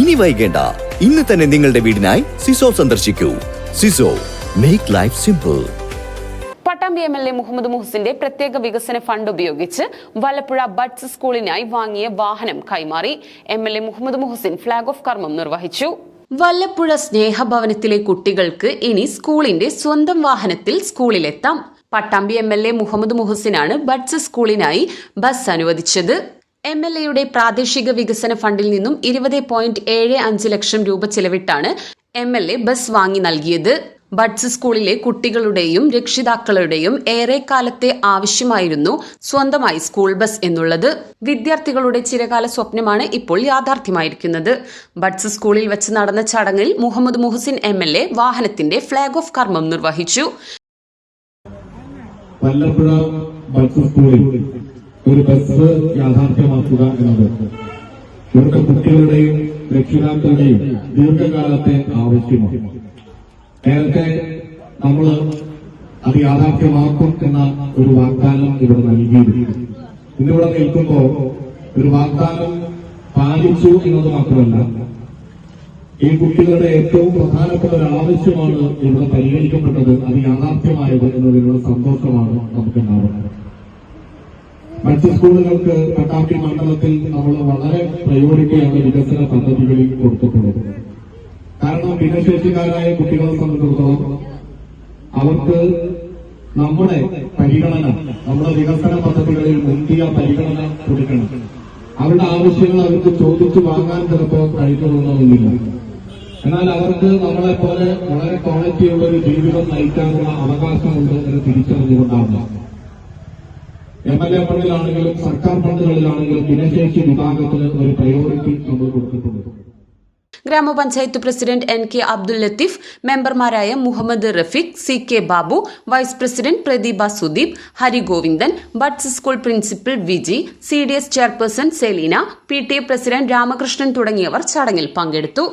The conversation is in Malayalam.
ഇനി വൈകേണ്ട. ഇന്ന് തന്നെ നിങ്ങളുടെ വീടിനായി സിസോ സന്ദർശിക്കൂ. Siso make life simple Pattambi M L A Muhammad മുഹസിന്റെ പ്രത്യേക വികസന ഫണ്ട് ഉപയോഗിച്ച് വലപ്പുഴ ബഡ്സ് സ്കൂളിനായി വാങ്ങിയ വാഹനം കൈമാറി M L A Muhammad Muhsin flag off കർമ്മം നിർവഹിച്ചു. വല്ലപ്പുഴ സ്നേഹഭവനത്തിലെ കുട്ടികൾക്ക് ഇനി സ്കൂളിന്റെ സ്വന്തം വാഹനത്തിൽ സ്കൂളിലെത്താം. Pattambi M L A Muhammad മുഹസിനാണ് buds സ്കൂളിനായി ബസ് അനുവദിച്ചത്. എം എൽ എയുടെ പ്രാദേശിക വികസന ഫണ്ടിൽ നിന്നും ഇരുപത് പോയിന്റ് ഏഴ് അഞ്ച് ലക്ഷം രൂപ ചെലവിട്ടാണ് എം എൽ എ ബസ് വാങ്ങി നൽകിയത്. ബഡ്സ് സ്കൂളിലെ കുട്ടികളുടെയും രക്ഷിതാക്കളുടെയും ഏറെക്കാലത്തെ ആവശ്യമായിരുന്നു സ്വന്തമായി സ്കൂൾ ബസ് എന്നുള്ളത്. വിദ്യാർത്ഥികളുടെ ചിരകാല സ്വപ്നമാണ് ഇപ്പോൾ യാഥാർത്ഥ്യമായിരിക്കുന്നത്. ബഡ്സ് സ്കൂളിൽ വെച്ച് നടന്ന ചടങ്ങിൽ Muhammad Muhsin M L A വാഹനത്തിന്റെ ഫ്ളാഗ് ഓഫ് കർമ്മം നിർവഹിച്ചു. ഒരു ബസ് യാഥാർത്ഥ്യമാക്കുക എന്നത്. ഇവിടുത്തെ കുട്ടികളുടെയും രക്ഷിതാക്കളുടെയും ദീർഘകാലത്തെ ആവശ്യമാണ്. നേരത്തെ നമ്മൾ അത് യാഥാർത്ഥ്യമാക്കും എന്ന ഒരു വാഗ്ദാനം ഇവർ നൽകിയിരുന്നു. ഇന്നിവിടെ നിൽക്കുമ്പോൾ ഒരു വാഗ്ദാനം പാലിച്ചു എന്നത് മാത്രമല്ല ഈ കുട്ടികളുടെ ഏറ്റവും പ്രധാനപ്പെട്ട ഒരു ആവശ്യമാണ് ഇവിടെ പരിഗണിക്കപ്പെട്ടത്. അത് യാഥാർത്ഥ്യമായത് എന്നതിലുള്ള സന്തോഷമാണ് നമുക്ക് ഉണ്ടാവുന്നത് മറ്റ് സ്കൂളുകൾക്ക് പട്ടാമ്പി മണ്ഡലത്തിൽ നമ്മൾ വളരെ പ്രയോറിറ്റിയാണ് വികസന പദ്ധതികളിൽ കൊടുത്തിട്ടുള്ളത്. കാരണം ഭിന്നശേഷിക്കാരായ കുട്ടികളെ സംബന്ധിച്ചിടത്തോളം അവർക്ക് നമ്മുടെ പരിഗണന നമ്മുടെ വികസന പദ്ധതികളിൽ മുന്തിയ പരിഗണന കൊടുക്കണം. അവരുടെ ആവശ്യങ്ങൾ അവർക്ക് ചോദിച്ചു വാങ്ങാൻ ചിലപ്പോൾ കഴിക്കണമെന്നൊന്നുമില്ല എന്നാൽ അവർക്ക് നമ്മളെ പോലെ വളരെ ക്വാളിറ്റിയുള്ള ഒരു ജീവിതം നയിക്കാനുള്ള അവകാശമുണ്ട് എന്ന് തിരിച്ചറിഞ്ഞുകൊണ്ടാണ്. എം എൽ എ ഫണ്ടിലാണെങ്കിലും സർക്കാർ ഫണ്ടുകളിലാണെങ്കിലും ഭിന്നശേഷി വിഭാഗത്തിന് ഒരു പ്രയോറിറ്റി നമ്മൾ കൊടുത്തിട്ടുണ്ട്. Grama panchayat president N K Abdul Latheef മെമ്പർമാരായ Muhammad Rafeeq C K Babu vice president Pradeepa Sudeep Harigovindan buds school principal Viji C D S chairperson Seleena P T A president Ramakrishnan തുടങ്ങിയവർ ചടങ്ങിൽ പങ്കെടുത്തു.